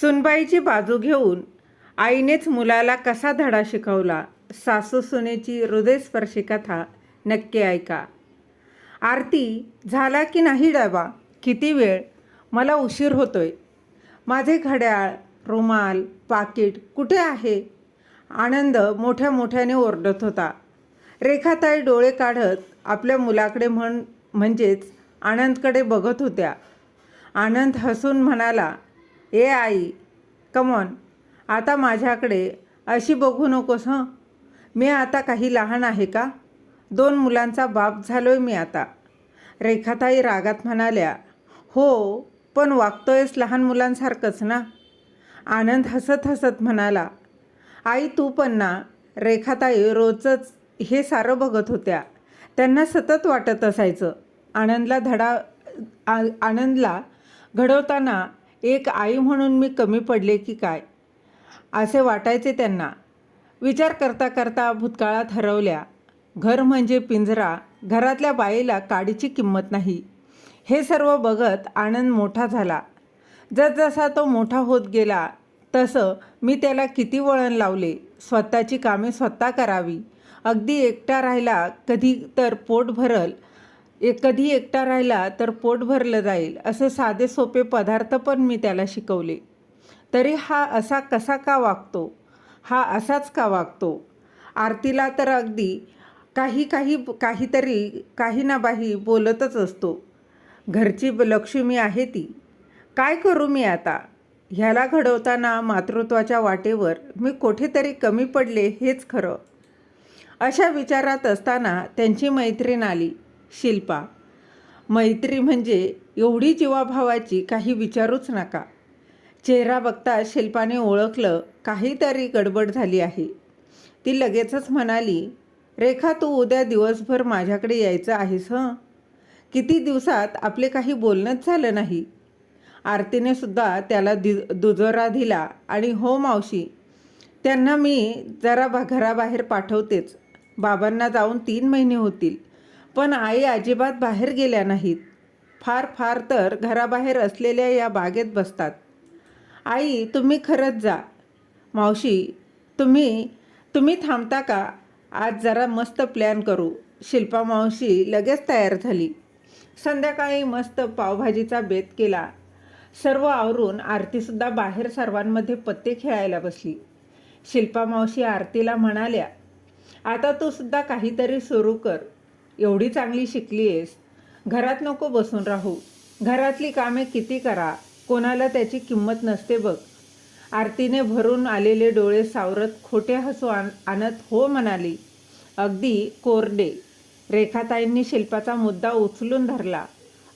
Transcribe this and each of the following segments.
सुनबाईची बाजू घेऊन आईनेच मुलाला कसा धडा शिकवला? सासू सुनेची हृदयस्पर्शी कथा नक्की ऐका. आरती झाला की नाही डबा? किती वेळ? मला उशीर होतोय. माझे घड्याळ रुमाल पाकिट कुठे आहे? आनंद मोठ्या मोठ्याने ओरडत होता. रेखाताई डोळे काढत आपल्या मुलाकडे म्हण म्हणजेच आनंदकडे बघत होत्या. आनंद हसून म्हणाला ए आई कमॉन आता माझ्याकडे अशी बघू नकोस हं? मी आता काही लहान आहे का? दोन मुलांचा बाप झालो आहे मी आता. रेखाताई रागात म्हणाल्या हो पण वागतोयस लहान मुलांसारखंच ना? आनंद हसत हसत म्हणाला आई तू पण ना रेखाताई रोजच हे सारं बघत होत्या. त्यांना सतत वाटत असायचं. आनंदला धडा आ आनंदला घडवताना एक आई म्हणून मी कमी पडले की काय? असे वाटायचे त्यांना. विचार करता करता भूतकाळात हरवल्या. घर म्हणजे पिंजरा घरातल्या बाईला काडीची किंमत नाही. हे सर्व बघत आनंद मोठा झाला. जसजसा तो मोठा होत गेला तसं मी त्याला किती वळण लावले. स्वतःची कामे स्वतः करावी. अगदी एकटा राहिला कधी तर पोट भरल. एक कधी एकटा राहिला तर पोट भरलं जाईल असे साधे सोपे पदार्थ पण मी त्याला शिकवले. तरी हा असा कसा का वागतो? हा असाच का वागतो? आरतीला तर अगदी काही काही काहीतरी काही ना बाही बोलतच असतो. घरची ब- लक्ष्मी आहे ती. काय करू मी आता? ह्याला घडवताना मातृत्वाच्या वाटेवर मी कुठेतरी कमी पडले हेच खरं. अशा विचारात असताना त्यांची मैत्रीण आली. शिल्पा मैत्री म्हणजे एवढी जीवाभावाची काही विचारूच नका. चेहरा बघता शिल्पाने ओळखलं काहीतरी गडबड झाली आहे. ती लगेचच म्हणाली रेखा तू उद्या दिवसभर माझ्याकडे यायचं आहेस हं? किती दिवसात आपले काही बोलणंच झालं नाही. आरतीने सुद्धा त्याला दि दुजोरा दिला आणि हो मावशी त्यांना मी जरा घराबाहेर पाठवतेच. बाबांना जाऊन तीन महिने होतील. पण आई अजिबात बाहेर गेल्या नाहीत. फार फार तर घराबाहेर असलेल्या या बागेत बसतात. आई तुम्ही खरंच जा. मावशी तुम्ही तुम्ही थांबता का? आज जरा मस्त प्लॅन करू. शिल्पा मावशी लगेच तयार झाली. संध्याकाळी मस्त पावभाजीचा बेत केला. सर्व आवरून आरतीसुद्धा बाहेर सर्वांमध्ये पत्ते खेळायला बसली. शिल्पा मावशी आरतीला म्हणाल्या आता तू सुद्धा काहीतरी सुरू कर. एवढी चांगली शिकली आहेस घरात नको बसून राहू. घरातली कामे किती करा कोणाला त्याची किंमत नसते बघ. आरतीने भरून आलेले डोळे सावरत खोटे हसू आण आणत हो म्हणाली अगदी कोरडे. रेखाताईंनी शिल्पाचा मुद्दा उचलून धरला.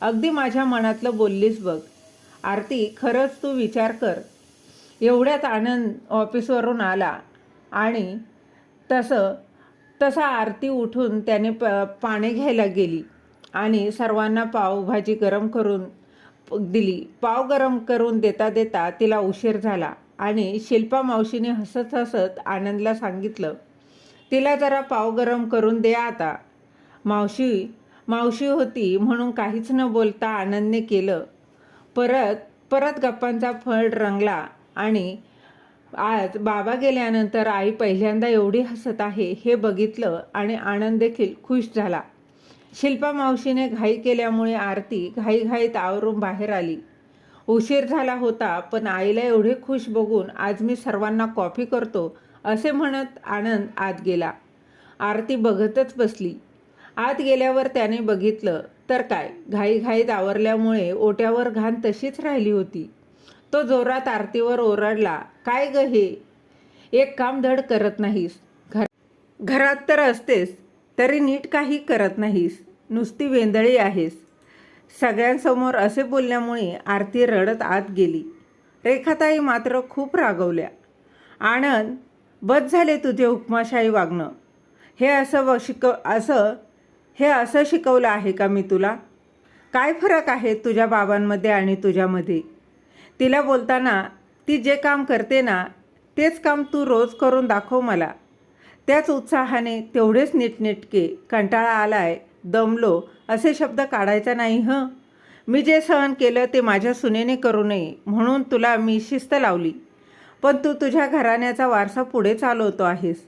अगदी माझ्या मनातलं बोललीस बघ. आरती खरंच तू विचार कर. एवढ्यात आनंद ऑफिसवरून आला आणि तसं तसा आरती उठून त्याने प पाणी घ्यायला गेली आणि सर्वांना पावभाजी गरम करून दिली. पाव गरम करून देता देता तिला उशीर झाला आणि शिल्पा मावशीने हसत हसत आनंदला सांगितलं तिला जरा पाव गरम करून द्या आता. मावशी मावशी होती म्हणून काहीच न बोलता आनंदने केलं. परत परत गप्पांचा फळ रंगला आणि आज बाबा गेल्यानंतर आई पहिल्यांदा एवढी हसत आहे हे बघितलं आणि आनंद देखील खुश झाला. शिल्पा मावशीने घाई केल्यामुळे आरती घाईघाईत आवरून बाहेर आली. उशीर झाला होता पण आईला एवढे खुश बघून आज मी सर्वांना कॉफी करतो असे म्हणत आनंद आत गेला. आरती बघतच बसली. आत गेल्यावर त्याने बघितलं तर काय? घाईघाईत आवरल्यामुळे ओट्यावर घाण तशीच राहिली होती. तो जोरात आरतीवर ओरडला काय ग हे? एक काम धड करत नाहीस. घर घरात तर असतेस तरी नीट काही करत नाहीस. नुसती वेंदळी आहेस. सगळ्यांसमोर असे बोलल्यामुळे आरती रडत आत गेली. रेखाताई मात्र खूप रागवल्या. आनंद बस झाले तुझे हुकमाशाही वागणं. हे असं व शिक असं हे असं शिकवलं आहे का मी तुला? काय फरक आहे तुझ्या बाबांमध्ये आणि तुझ्यामध्ये? तिला बोलताना ती जे काम करते ना तेच काम तू रोज करून दाखव मला. त्याच उत्साहाने तेवढेच नीटनेटके कंटाळा आलाय दमलो असे शब्द काढायचा नाही हं? मी जे सहन केलं ते माझ्या सुनेने करू नये म्हणून तुला मी शिस्त लावली. पण तू तुझ्या घराण्याचा वारसा पुढे चालवतो आहेस.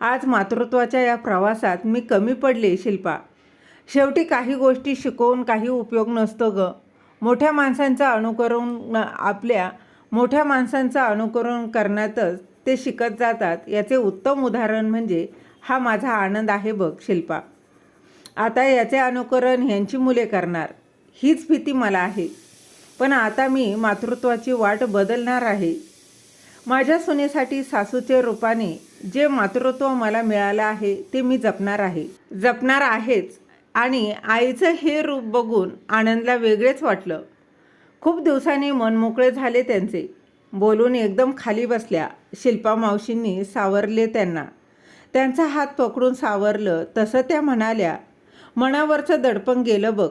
आज मातृत्वाच्या या प्रवासात मी कमी पडले शिल्पा. शेवटी काही गोष्टी शिकवून काही उपयोग नसतो ग. मोठ्या माणसांचं अनुकरण आपल्या मोठ्या माणसांचं अनुकरण करण्यातच ते शिकत जातात. याचे उत्तम उदाहरण म्हणजे हा माझा आनंद आहे बघ शिल्पा. आता याचे अनुकरण ह्यांची मुले करणार. हीच भीती मला आहे. पण आता मी मातृत्वाची वाट बदलणार आहे. माझ्या सुनेसाठी सासूचे रूपाने जे मातृत्व मला मिळालं आहे ते मी जपणार आहे. जपणार आहेच. आणि आईचं हे रूप बघून आनंदला वेगळेच वाटलं. खूप दिवसांनी मन मोकळे झाले त्यांचे. बोलून एकदम खाली बसल्या शिल्पा मावशींनी सावरले त्यांना. त्यांचा हात पकडून सावरलं तसं त्या म्हणाल्या मनावरचं दडपण गेलं बघ.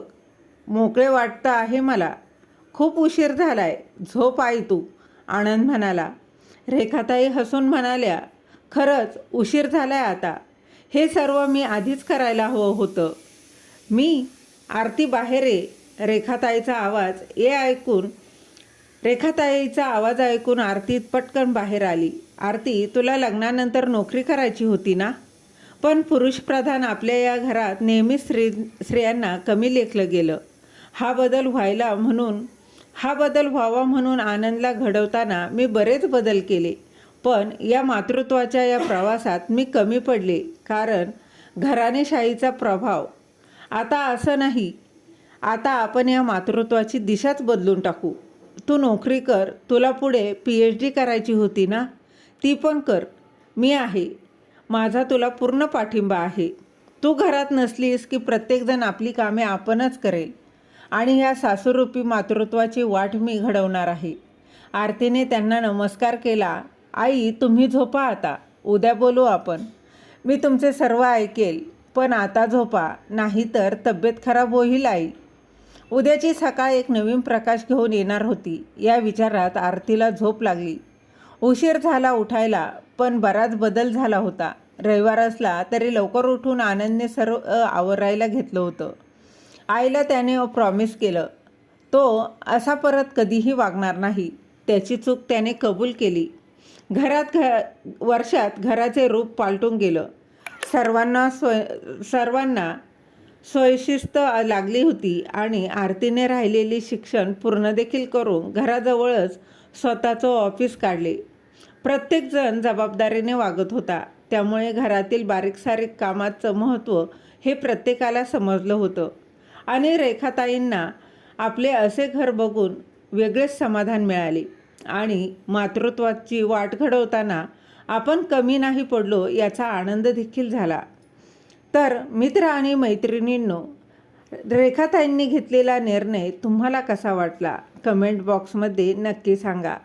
मोकळे वाटतं आहे मला. खूप उशीर झालाय. झोप आई तू. आनंद म्हणाला. रेखाताई हसून म्हणाल्या खरंच उशीर झालाय आता. हे सर्व मी आधीच करायला हवं होतं. मी आरती बाहेर रेखाताईचा आवाज हे ऐकून रेखाताईचा आवाज ऐकून आरती पटकन बाहेर आली. आरती तुला लग्नानंतर नोकरी करायची होती ना? पण पुरुषप्रधान आपल्या या घरात नेहमी स्त्री स्त्रियांना कमी लेखलं गेलं. हा बदल व्हायला म्हणून हा बदल व्हावा म्हणून आनंदला घडवताना मी बरेच बदल केले. पण या मातृत्वाच्या या प्रवासात मी कमी पडले कारण घराणेशाहीचा प्रभाव आता असं नाही. आता आपण या मातृत्वाची दिशाच बदलून टाकू. तू नोकरी कर तुला पुढे पी एच डी करायची होती ना? ती पण कर. मी आहे. माझा तुला पूर्ण पाठिंबा आहे. तू घरात नसलीस की प्रत्येकजण आपली कामे आपणच करेल. आणि ह्या सासूरूपी मातृत्वाची वाट मी घडवणार आहे. आरतीने त्यांना नमस्कार केला. आई तुम्ही झोपा आता. उद्या बोलू आपण. मी तुमचे सर्व ऐकेल. पण आता झोपा नाहीतर तब्येत खराब होईल आई. उद्याची सकाळ एक नवीन प्रकाश घेऊन येणार होती. या विचारात आरतीला झोप लागली. उशीर झाला उठायला पण बराच बदल झाला होता. रविवार असला तरी लवकर उठून आनंदने सर्व आवरायला घेतलं होतं. आईला त्याने प्रॉमिस केलं. तो असा परत कधीही वागणार नाही. त्याची चूक त्याने कबूल केली. घरात घ वर्षात घराचे रूप पालटून गेलं. सर्वांना स्वय सर्वांना स्वयशिस्त लागली होती आणि आरतीने राहिलेली शिक्षण पूर्णदेखील करून घराजवळच स्वतःचं ऑफिस काढले. प्रत्येकजण जबाबदारीने वागत होता. त्यामुळे घरातील बारीक सारीक कामाचं महत्त्व हे प्रत्येकाला समजलं होतं. आणि रेखाताईंना आपले असे घर बघून वेगळेच समाधान मिळाले. आणि मातृत्वाची वाट घडवताना आपण कमी नाही पडलो याचा आनंद देखील झाला. तर मित्र आणि मैत्रिणींनो रेखाताईंनी घेतलेला निर्णय तुम्हाला कसा वाटला? कमेंट बॉक्समध्ये नक्की सांगा.